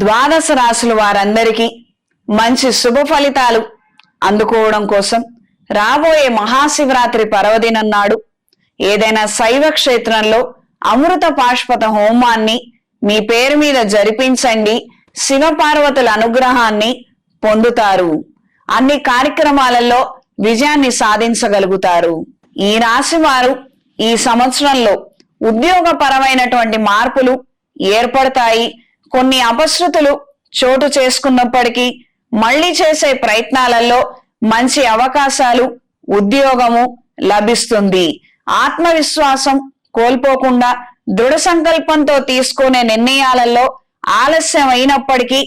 ద్వాదశ రాశుల వారందరికీ మంచి శుభ ఫలితాలు అందుకోవడం కోసం రాబోయే మహాశివరాత్రి పర్వదినం నాడు ఏదైనా శైవ క్షేత్రంలో అమృత పాష్పత హోమాన్ని మీ పేరు మీద జరిపించండి. శివపార్వతుల అనుగ్రహాన్ని పొందుతారు. అన్ని కార్యక్రమాలలో విజయాన్ని సాధించగలుగుతారు. ఈ రాశి వారు ఈ సంవత్సరంలో ఉద్యోగపరమైనటువంటి మార్పులు ఏర్పడతాయి. కొన్ని అపశృతులు చోటు చేసుకున్నప్పటికీ మళ్ళీ చేసే ప్రయత్నాలలో మంచి అవకాశాలు ఉద్యోగము లభిస్తుంది. ఆత్మవిశ్వాసం కోల్పోకుండా దృఢ సంకల్పంతో తీసుకునే నిర్ణయాలలో ఆలస్యం అయినప్పటికీ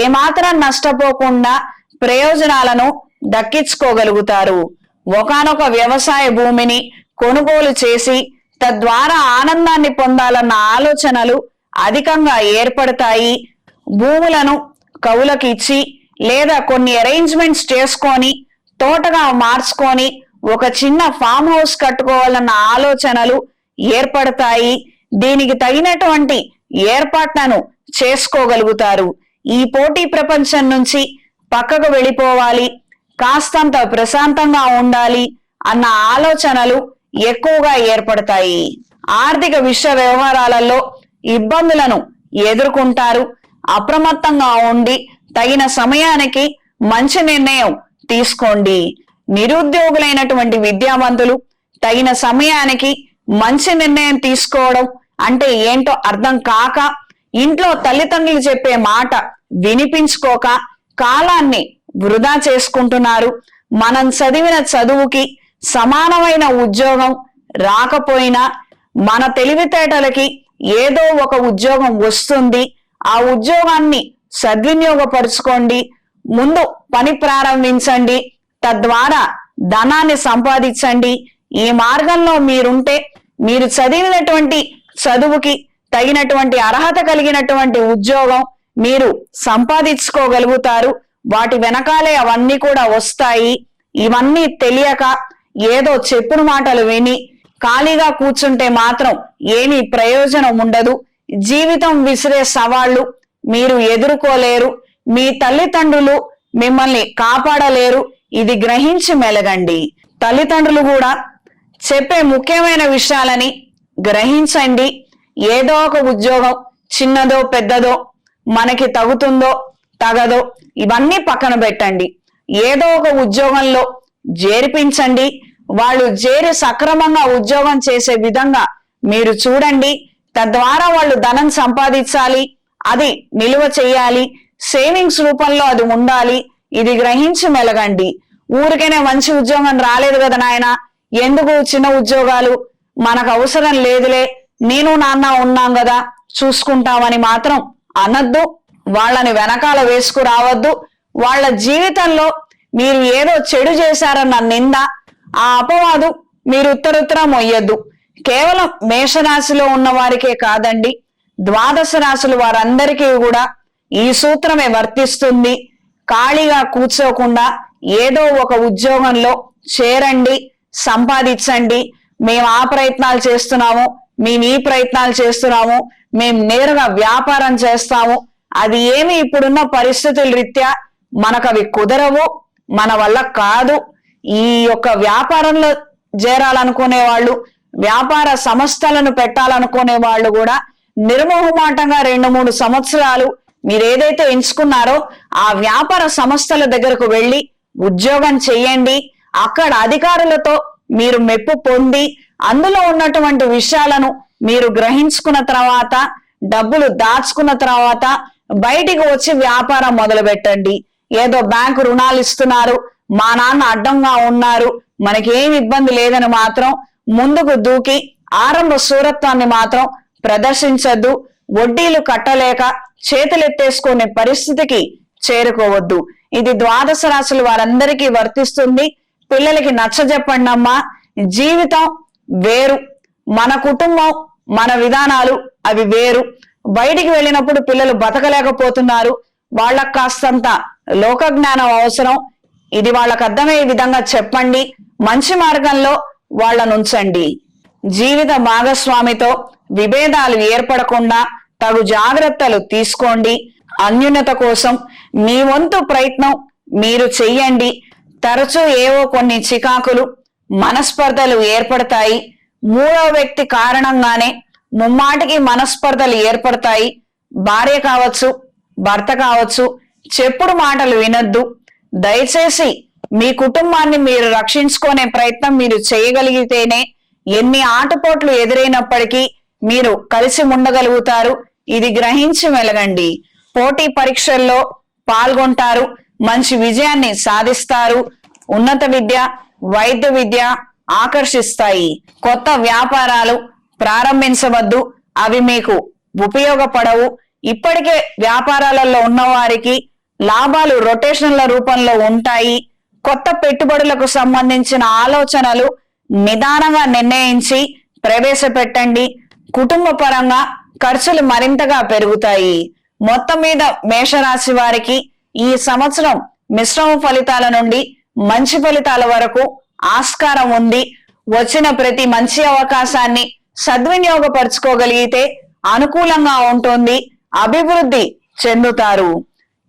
ఏమాత్రం నష్టపోకుండా ప్రయోజనాలను దక్కించుకోగలుగుతారు. ఒకానొక వ్యవసాయ భూమిని కొనుగోలు చేసి తద్వారా ఆనందాన్ని పొందాలన్న ఆలోచనలు అధికంగా ఏర్పడతాయి. భూములను కవులకు ఇచ్చి లేదా కొన్ని అరేంజ్మెంట్స్ చేసుకొని తోటగా మార్చుకొని ఒక చిన్న ఫామ్ హౌస్ కట్టుకోవాలన్న ఆలోచనలు ఏర్పడతాయి. దీనికి తగినటువంటి ఏర్పాట్లను చేసుకోగలుగుతారు. ఈ పోటీ ప్రపంచం నుంచి పక్కకు వెళ్ళిపోవాలి. కాస్తంత ప్రశాంతంగా ఉండాలి అన్న ఆలోచనలు ఎక్కువగా ఏర్పడతాయి. ఆర్థిక విశ్వ వ్యవహారాలలో ఇబ్బందులను ఎదుర్కొంటారు. అప్రమత్తంగా ఉండి తగిన సమయానికి మంచి నిర్ణయం తీసుకోండి. నిరుద్యోగులైనటువంటి విద్యావంతులు తగిన సమయానికి మంచి నిర్ణయం తీసుకోవడం అంటే ఏంటో అర్థం కాక ఇంట్లో తల్లిదండ్రులు చెప్పే మాట వినిపించుకోక కాలాన్ని వృధా చేసుకుంటున్నారు. మనం చదివిన చదువుకి సమానమైన ఉద్యోగం రాకపోయినా మన తెలివితేటలకి ఏదో ఒక ఉద్యోగం వస్తుంది ఆ ఉద్యోగాన్ని సద్వినియోగపరుచుకోండి ముందు పని ప్రారంభించండి తద్వారా ధనాన్ని సంపాదించండి. ఈ మార్గంలో మీరుంటే మీరు చదివినటువంటి చదువుకి తగినటువంటి అర్హత కలిగినటువంటి ఉద్యోగం మీరు సంపాదించుకోగలుగుతారు. వాటి వెనకాలే అవన్నీ కూడా వస్తాయి. ఇవన్నీ తెలియక ఏదో చెప్పుడు మాటలు విని ఖాళీగా కూర్చుంటే మాత్రం ఏమీ ప్రయోజనం ఉండదు. జీవితం విసిరే సవాళ్ళు మీరు ఎదుర్కోలేరు. మీ తల్లిదండ్రులు మిమ్మల్ని కాపాడలేరు. ఇది గ్రహించి మెలగండి. తల్లిదండ్రులు కూడా చెప్పే ముఖ్యమైన విషయాలని గ్రహించండి. ఏదో ఒక ఉద్యోగం చిన్నదో పెద్దదో మనకి తగుతుందో తగదో ఇవన్నీ పక్కన పెట్టండి. ఏదో ఒక ఉద్యోగంలో చేర్పించండి. వాళ్ళు చేరి సక్రమంగా ఉద్యోగం చేసే విధంగా మీరు చూడండి. తద్వారా వాళ్ళు ధనం సంపాదించాలి అది నిలువ చేయాలి సేవింగ్స్ రూపంలో అది ఉండాలి ఇది గ్రహించి మెలగండి. ఊరికైనా మంచి ఉద్యోగం రాలేదు కదా నాయన? ఎందుకు చిన్న ఉద్యోగాలు? మనకు అవసరం లేదులే. నేను నాన్న ఉన్నాం కదా చూసుకుంటామని మాత్రం అనద్దు. వాళ్ళని వెనకాల వేసుకురావద్దు వాళ్ళ జీవితంలో మీరు ఏదో చెడు చేశారన్న నింద ఆ అపవాదు మీరు ఉత్తరుత్తర మొయ్యద్దు. కేవలం మేషరాశిలో ఉన్న వారికే కాదండి ద్వాదశ రాశులు వారందరికీ కూడా ఈ సూత్రమే వర్తిస్తుంది. ఖాళీగా కూర్చోకుండా ఏదో ఒక ఉద్యోగంలో చేరండి సంపాదించండి. మేము ఆ ప్రయత్నాలు చేస్తున్నాము మేము ఈ ప్రయత్నాలు చేస్తున్నాము మేము నేరుగా వ్యాపారం చేస్తాము. అది ఏమి ఇప్పుడున్న పరిస్థితుల రీత్యా మనకు అవి కుదరవు మన వల్ల కాదు. ఈ యొక్క వ్యాపారంలో చేరాలనుకునే వాళ్ళు వ్యాపార సంస్థలను పెట్టాలనుకునే వాళ్ళు కూడా నిర్మోహమాటంగా రెండు మూడు సంవత్సరాలు మీరు ఏదైతే ఎంచుకున్నారో ఆ వ్యాపార సంస్థల దగ్గరకు వెళ్ళి ఉద్యోగం చెయ్యండి. అక్కడ అధికారులతో మీరు మెప్పు పొంది అందులో ఉన్నటువంటి విషయాలను మీరు గ్రహించుకున్న తర్వాత డబ్బులు దాచుకున్న తర్వాత బయటికి వచ్చి వ్యాపారం మొదలు పెట్టండి ఏదో బ్యాంకు రుణాలు ఇస్తున్నారు మా నాన్న అడ్డంగా ఉన్నారు. మనకేం ఇబ్బంది లేదని మాత్రం ముందుకు దూకి ఆరంభ సూరత్వాన్ని మాత్రం ప్రదర్శించద్దు. వడ్డీలు కట్టలేక చేతులెత్తేసుకునే పరిస్థితికి చేరుకోవద్దు. ఇది ద్వాదశ రాశులు వారందరికీ వర్తిస్తుంది. పిల్లలకి నచ్చజెప్పండి అమ్మా. జీవితం వేరు. మన కుటుంబం మన విధానాలు అవి వేరు. బయటికి వెళ్ళినప్పుడు పిల్లలు బతకలేకపోతున్నారు. వాళ్ళకు కాస్తంత లోక జ్ఞానం అవసరం. ఇది వాళ్ళకు అర్థమయ్యే విధంగా చెప్పండి. మంచి మార్గంలో వాళ్ళను ఉంచండి. జీవిత భాగస్వామితో విభేదాలు ఏర్పడకుండా తగు జాగ్రత్తలు తీసుకోండి. అన్యున్నత కోసం మీ వంతు ప్రయత్నం మీరు చెయ్యండి. తరచూ ఏవో కొన్ని చికాకులు మనస్పర్ధలు ఏర్పడతాయి. మూడో వ్యక్తి కారణంగానే ముమ్మాటికి మనస్పర్ధలు ఏర్పడతాయి. భార్య కావచ్చు భర్త కావచ్చు చెప్పుడు మాటలు వినొద్దు. దయచేసి మీ కుటుంబాన్ని మీరు రక్షించుకునే ప్రయత్నం మీరు చేయగలిగితేనే ఎన్ని ఆటపోట్లు ఎదురైనప్పటికీ మీరు కలిసి ఉండగలుగుతారు. ఇది గ్రహించి మెలగండి పోటీ పరీక్షల్లో పాల్గొంటారు. మంచి విజయాన్ని సాధిస్తారు. ఉన్నత విద్య వైద్య విద్య ఆకర్షిస్తాయి. కొత్త వ్యాపారాలు ప్రారంభించవద్దు. అవి మీకు ఉపయోగపడవు. ఇప్పటికే వ్యాపారాలలో ఉన్నవారికి లాభాలు రొటేషన్ల రూపంలో ఉంటాయి. కొత్త పెట్టుబడులకు సంబంధించిన ఆలోచనలు నిదానంగా నిర్ణయించి ప్రవేశపెట్టండి. కుటుంబ పరంగా ఖర్చులు మరింతగా పెరుగుతాయి. మొత్తం మీద మేషరాశి వారికి ఈ సంవత్సరం మిశ్రమ ఫలితాల నుండి మంచి ఫలితాల వరకు ఆస్కారం ఉంది. వచ్చిన ప్రతి మంచి అవకాశాన్ని సద్వినియోగపరుచుకోగలిగితే అనుకూలంగా ఉంటుంది. అభివృద్ధి చెందుతారు.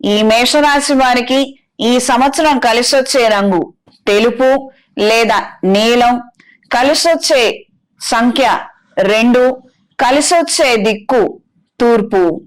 ఈ మేషరాశి వారికి ఈ సంవత్సరం కలిసొచ్చే రంగు తెలుపు లేదా నీలం. కలిసొచ్చే సంఖ్య రెండు. కలిసొచ్చే దిక్కు తూర్పు.